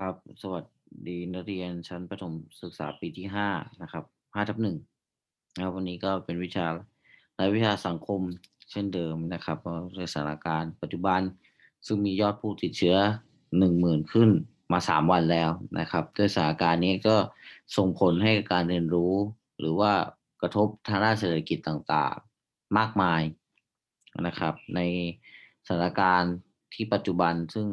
ครับ สวัสดีนักเรียนชั้นประถมศึกษาปีที่ห้านะครับห้าทับหนึ่งนะครับวันนี้ก็เป็นวิชารายวิชาสังคมเช่นเดิมนะครับเราะในสถานการณ์ปัจจุบัน ซึ่งมียอดผู้ติดเชื้อหนึ่งหมื่นขึ้นมาสามวันแล้วนะครับด้วยสถานการณ์นี้ก็ส่งผลให้การเรียนรู้ หรือว่ากระทบทางด้านเศรษฐกิจต่างๆ มากมายนะครับ ในสถานการณ์ที่ปัจจุบันซึ่ง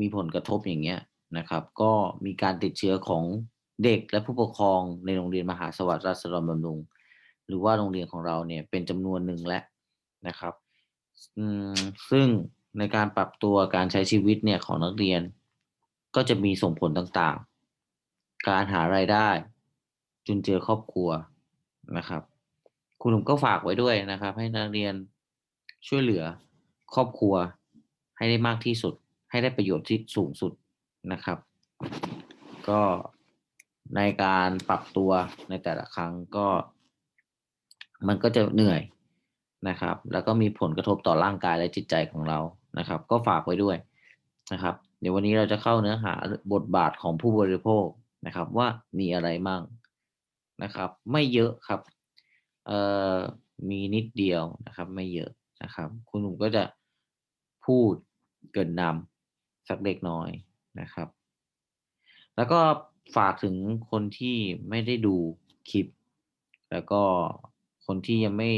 มีผลกระทบอย่างเงี้ยนะครับ ก็มีการติดเชื้อของเด็กและผู้ปกครองในโรงเรียนมหาสวัสดิ์ราชดรบำรุง หรือว่าโรงเรียนของเราเนี่ยเป็นจำนวนหนึ่งแล้วนะครับอืมซึ่งในการปรับตัวการใช้ชีวิตเนี่ยของนักเรียน ก็จะมีส่งผลต่างๆ การหารายได้ จุนเจือครอบครัวนะครับคุณหนุ่มก็ฝากไว้ด้วยนะครับ ให้นักเรียนช่วยเหลือครอบครัวให้ได้มากที่สุด ให้ได้ประโยชน์ที่สูงสุดนะครับ ก็ในการปรับตัวในแต่ละครั้งก็ มันก็จะเหนื่อยนะครับ แล้วก็มีผลกระทบต่อร่างกายและจิตใจของเรานะครับ ก็ฝากไว้ด้วยนะครับ เดี๋ยววันนี้เราจะเข้าเนื้อหาบทบาทของผู้บริโภคนะครับ ว่ามีอะไรมั่งนะครับ ไม่เยอะครับเอ่อมีนิดเดียวนะครับ ไม่เยอะนะครับ คุณหนุ่มก็จะพูดเกินนำ สักเล็กน้อยนะครับ แล้วก็ฝากถึงคนที่ไม่ได้ดูคลิป แล้วก็คนที่ยังไม่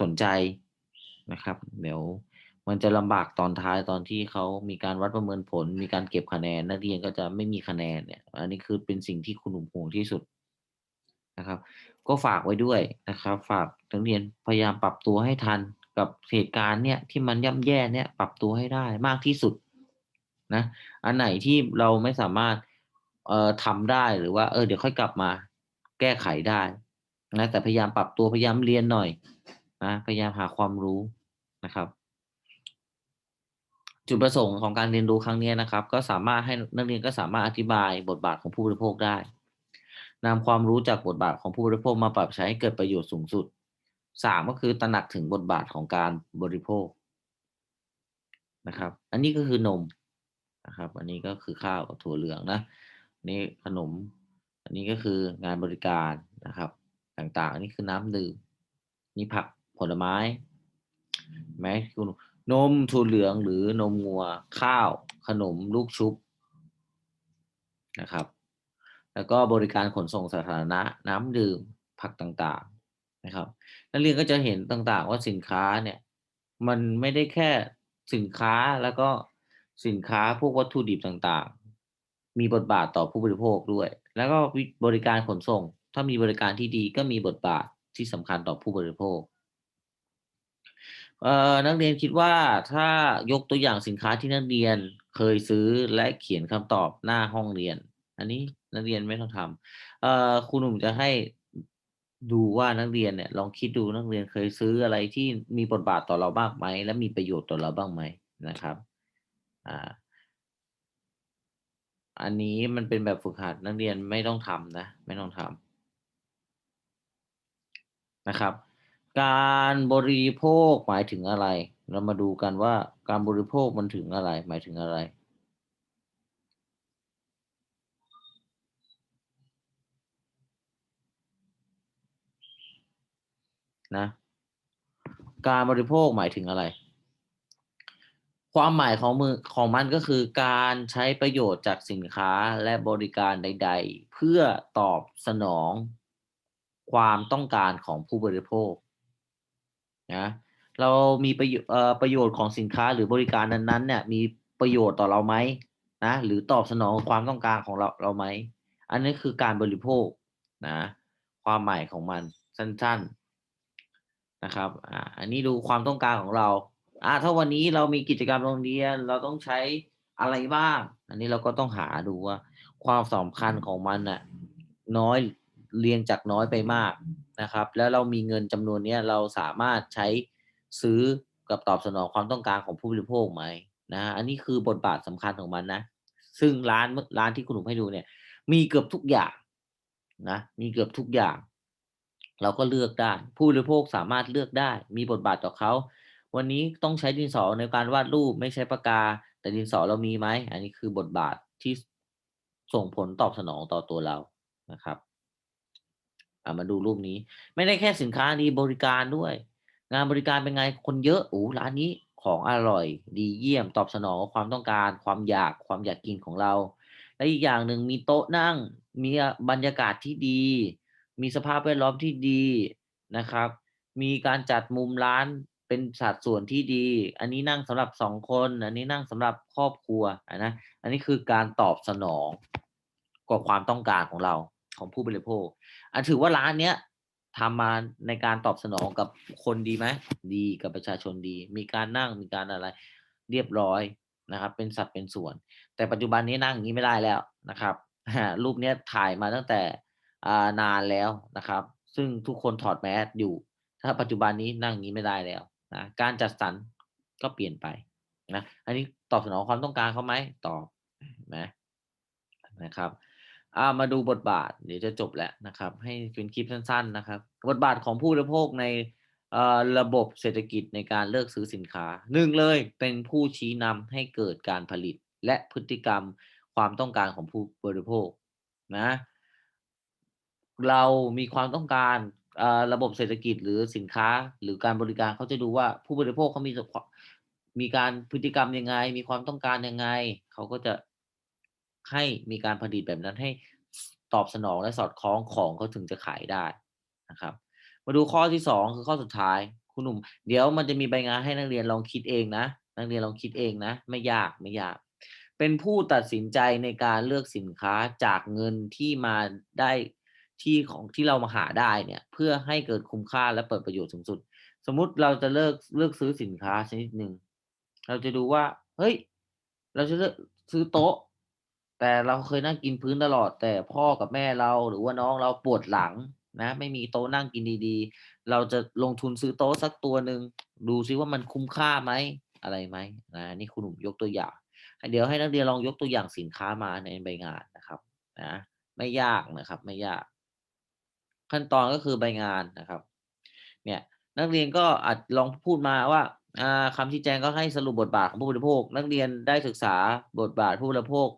สนใจนะครับ เดี๋ยวมันจะลำบากตอนท้ายตอนที่เขามีการวัดประเมินผล มีการเก็บคะแนน นักเรียนก็จะไม่มีคะแนนเนี่ย อันนี้คือเป็นสิ่งที่คุณหนุ่มห่วงที่สุดนะครับ ก็ฝากไว้ด้วยนะครับ ฝากนักเรียนพยายามปรับตัวให้ทันกับเหตุการณ์เนี่ยที่มันย่ำแย่เนี่ยปรับตัวให้ได้มากที่สุด นะอันไหนที่เราไม่สามารถเอ่อทำได้หรือว่าเออเดี๋ยวค่อยกลับมา แก้ไขได้นะแต่พยายามปรับตัวพยายามเรียนหน่อยนะพยายามหาความรู้นะครับ จุดประสงค์ของการเรียนรู้ครั้งนี้นะครับ ก็สามารถให้นักเรียนก็สามารถอธิบายบทบาทของผู้บริโภคได้นำความรู้จากบทบาทของผู้บริโภคมาปรับใช้ให้เกิดประโยชน์สูงสุดสามก็คือตระหนักถึงบทบาทของการบริโภคนะครับ อันนี้ก็คือนม นะครับ อันนี้ก็คือข้าวกับถั่วเหลืองนะนนี้ขนม อันนี้ก็คืองานบริการนะครับ ต่างๆ อันนี้คือน้ำดื่มนี่ผักผลไม้แม้คุณนมถั่วเหลืองหรือนมงัวข้าว ขนมลูกชุบนะครับ แล้วก็บริการขนส่งสาธารณะ น้ำดื่มผักต่างๆนะครับ นักเรียนก็จะเห็นต่างๆ ว่าสินค้าเนี่ย มันไม่ได้แค่สินค้าแล้วก็ สินค้าพวกวัตถุดิบต่างๆ มีบทบาทต่อผู้บริโภคด้วย แล้วก็บริการขนส่ง ถ้ามีบริการที่ดีก็มีบทบาทที่สำคัญต่อผู้บริโภคเอ่อนักเรียนคิดว่าถ้ายกตัวอย่างสินค้าที่นักเรียนเคยซื้อและเขียนคำตอบหน้าห้องเรียน อันนี้นักเรียนไม่ต้องทำเอ่อครูหนุ่มจะให้ดูว่านักเรียนเนี่ยลองคิดดูนักเรียนเคยซื้ออะไรที่มีบทบาทต่อเราบ้างไหม และมีประโยชน์ต่อเราบ้างไหมนะครับ อ่า อันนี้มันเป็นแบบฝึกหัดนักเรียนไม่ต้องทำนะ ไม่ต้องทำนะครับ การบริโภคหมายถึงอะไร เรามาดูกันว่าการบริโภคมันถึงอะไร หมายถึงอะไรนะ การบริโภคหมายถึงอะไร ความหมายของมือของมันก็คือการใช้ประโยชน์จากสินค้าและบริการใด ๆ เพื่อตอบสนองความต้องการของผู้บริโภคนะเรามีประโยชน์เอ่อประโยชน์ของสินค้าหรือบริการนั้นๆเนี่ยมีประโยชน์ต่อเราไหมนะหรือตอบสนองความต้องการของเราเราไหม อันนี้คือการบริโภคนะความหมายของมันสั้น ๆนะครับอ่าอันนี้ดูความต้องการของเรา อ่าถ้าวันนี้เรามีกิจกรรมโรงเรียนเราต้องใช้อะไรบ้าง อันนี้เราก็ต้องหาดูว่า ความสำคัญของมันน่ะน้อยเรียงจากน้อยไปมากนะครับ แล้วเรามีเงินจำนวนเนี้ยเราสามารถใช้ซื้อกับตอบสนองความต้องการของผู้บริโภคไหมนะอันนี้คือบทบาทสำคัญของมันนะ ซึ่งร้านร้านที่คุณหนุ่มให้ดูเนี่ย มีเกือบทุกอย่างนะมีเกือบทุกอย่าง เราก็เลือกได้ ผู้บริโภคสามารถเลือกได้ มีบทบาทต่อเขา วันนี้ต้องใช้ดินสอในการวาดรูปไม่ใช้ปากกา แต่ดินสอเรามีไหมอันนี้คือบทบาทที่ส่งผลตอบสนองต่อตัวเรานะครับอามาดูรูปนี้ ไม่ได้แค่สินค้าดีบริการด้วย งานบริการเป็นไงคนเยอะโอ้ร้านนี้ของอร่อย ดีเยี่ยมตอบสนองความต้องการ ความอยากความอยากกินของเรา และอีกอย่างหนึ่งมีโต๊ะนั่ง มีบรรยากาศที่ดี มีสภาพแวดล้อมที่ดีนะครับ มีการจัดมุมร้าน เป็นสัดส่วนที่ดี อันนี้นั่งสำหรับสองคน อันนี้นั่งสำหรับครอบครัวนะอันนี้คือการตอบสนองกับความต้องการของเราของผู้บริโภค อันถือว่าร้านเนี้ยทำมาในการตอบสนองกับคนดีไหมดีกับประชาชนดี มีการนั่งมีการอะไร เรียบร้อยนะครับ เป็นสัดเป็นส่วน แต่ปัจจุบันนี้นั่งอย่างนี้ไม่ได้แล้วนะครับรูปเนี้ยถ่ายมาตั้งแต่นานแล้วนะครับ ซึ่งทุกคนถอดแมสอยู่ ถ้าปัจจุบันนี้นั่งอย่างนี้ไม่ได้แล้ว นะการจัดสรรก็เปลี่ยนไปนะอันนี้ตอบสนองความต้องการเขาไหมตอบนะนะครับอ่ามาดูบทบาทเดี๋ยวจะจบแล้วนะครับ ให้เป็นคลิปสั้น ๆนะครับ บทบาทของผู้บริโภคในระบบเศรษฐกิจในการเลือกซื้อสินค้าหนึ่งเลยเป็นผู้ชี้นำให้เกิดการผลิตและพฤติกรรมความต้องการของผู้บริโภคนะเรามีความต้องการ ระบบเศรษฐกิจหรือสินค้าหรือการบริการเขาจะดูว่าผู้บริโภคเขามีมีการพฤติกรรมยังไง มีความต้องการยังไง เขาก็จะให้มีการผลิตแบบนั้นให้ตอบสนองและสอดคล้องของเขาถึงจะขายได้นะครับ มาดูข้อที่สองคือข้อสุดท้าย คุณหนุ่ม เดี๋ยวมันจะมีใบงานให้นักเรียนลองคิดเองนะ นักเรียนลองคิดเองนะ ไม่ยากไม่ยาก เป็นผู้ตัดสินใจในการเลือกสินค้าจากเงินที่มาได้ ที่ของที่เรามาหาได้เนี่ย เพื่อให้เกิดคุ้มค่าและเปิดประโยชน์สูงสุด สมมุติเราจะเลิกเลือกซื้อสินค้าชนิดหนึ่งเราจะดูว่า เฮ้ย เราจะเลือกซื้อโต๊ะ แต่เราเคยนั่งกินพื้นตลอด แต่พ่อกับแม่เราหรือว่าน้องเราปวดหลังนะ ไม่มีโต๊ะนั่งกินดีๆ เราจะลงทุนซื้อโต๊ะสักตัวหนึ่งดูซิว่ามันคุ้มค่าไหมอะไรไหมนะนี่คุณหนุ่มยกตัวอย่างเดี๋ยวให้นักเรียนลองยกตัวอย่างสินค้ามาในใบงานนะครับ นะ ไม่ยากนะครับ ไม่ยาก ขั้นตอนก็คือใบงานนะครับ เนี่ยนักเรียนก็อาจลองพูดมาว่าคำชี้แจงก็ให้สรุปบทบาทของผู้บริโภค นักเรียนได้ศึกษาบทบาทผู้บริโภค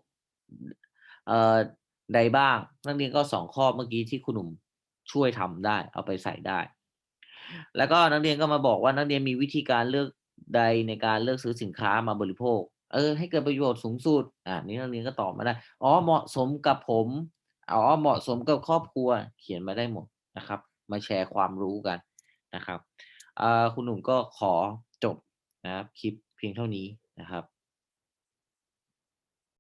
เอ่อใดบ้าง นักเรียนก็สองข้อเมื่อกี้ที่คุณหนุ่มช่วยทำได้ เอาไปใส่ได้ แล้วก็นักเรียนก็มาบอกว่านักเรียนมีวิธีการเลือกใดในการเลือกซื้อสินค้ามาบริโภค เออ ให้เกิดประโยชน์สูงสุดอ่านี่นักเรียนก็ตอบมาได้อ๋อเหมาะสมกับผม อ๋อเหมาะสมกับครอบครัวเขียนมาได้หมดนะครับ มาแชร์ความรู้กันนะครับคุณหนุ่มก็ขอจบนะครับคลิปเพียงเท่านี้นะครับ